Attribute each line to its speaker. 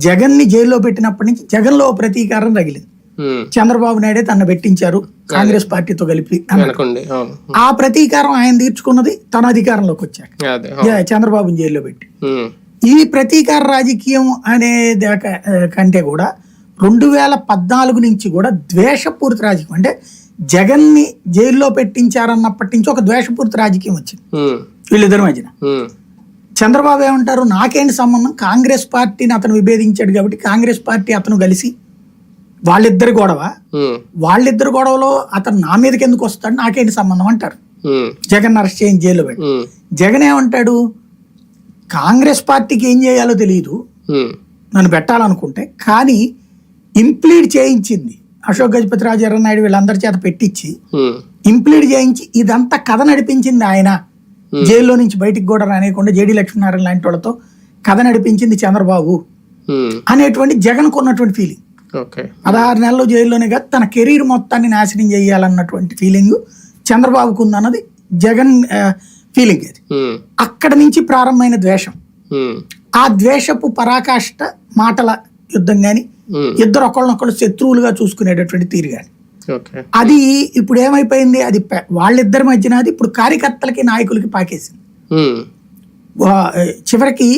Speaker 1: జగన్ని జైల్లో పెట్టినప్పటి నుంచి జగన్లో ప్రతీకారం తగిలింది
Speaker 2: ఉమ్.
Speaker 1: చంద్రబాబు నాయుడే తన పెట్టించారు కాంగ్రెస్ పార్టీతో కలిపి ఆ ప్రతీకారం ఆయన తీర్చుకున్నది తన అధికారంలోకి వచ్చాక చంద్రబాబుని జైల్లో పెట్టి. ఈ ప్రతీకార రాజకీయం అనే కంటే కూడా రెండు వేల పద్నాలుగు నుంచి కూడా ద్వేషపూరిత రాజకీయం. అంటే జగన్ని జైల్లో పెట్టించారన్నప్పటి నుంచి ఒక ద్వేషపూరిత రాజకీయం వచ్చింది. వీళ్ళిద్దరి మధ్యన. చంద్రబాబు ఏమంటారు? నాకేంటి సంబంధం? కాంగ్రెస్ పార్టీని అతను విభేదించాడు కాబట్టి కాంగ్రెస్ పార్టీ అతను కలిసి వాళ్ళిద్దరి గొడవ. వాళ్ళిద్దరు గొడవలో అతను నా మీదకి ఎందుకు వస్తాడు? నాకేంటి సంబంధం అంటారు. జగన్ అరెస్ట్ చేయించి జైల్లో పెట్టి. జగన్ ఏమంటాడు? కాంగ్రెస్ పార్టీకి ఏం చేయాలో తెలియదు. నన్ను పెట్టాలనుకుంటే. కానీ ఇంప్లీడ్ చేయించింది. అశోక్ గజపతి రాజు ఎర్రనాయుడు వీళ్ళందరి చేత పెట్టించి. ఇంప్లీడ్ చేయించి ఇదంతా కథ నడిపించింది ఆయన. జైల్లో నుంచి బయటికి కూడా రానియకుండా జేడి లక్ష్మీనారాయణ లాంటి వాళ్ళతో కథ నడిపించింది చంద్రబాబు. అనేటువంటి జగన్కు ఉన్నటువంటి ఫీలింగ్ పదహారు నెలలు జైల్లోనే కాదు తన కెరీర్ మొత్తాన్ని నాశనం చేయాలన్నటువంటి ఫీలింగ్ చంద్రబాబుకు ఉందన్నది జగన్ ఫీలింగ్ అది. అక్కడ నుంచి ప్రారంభమైన ద్వేషం. ఆ ద్వేషపు పరాకాష్ట మాటల యుద్ధం గాని
Speaker 2: ఉమ్.
Speaker 1: ఇద్దరు ఒకళ్ళనొకళ్ళు శత్రువులుగా చూసుకునేటటువంటి తీరు
Speaker 2: ఓకే
Speaker 1: అది ఇప్పుడు ఏమైపోయింది? అది వాళ్ళిద్దరి మధ్యన అది ఇప్పుడు కార్యకర్తలకి నాయకులకి పాకేసింది. చివరికి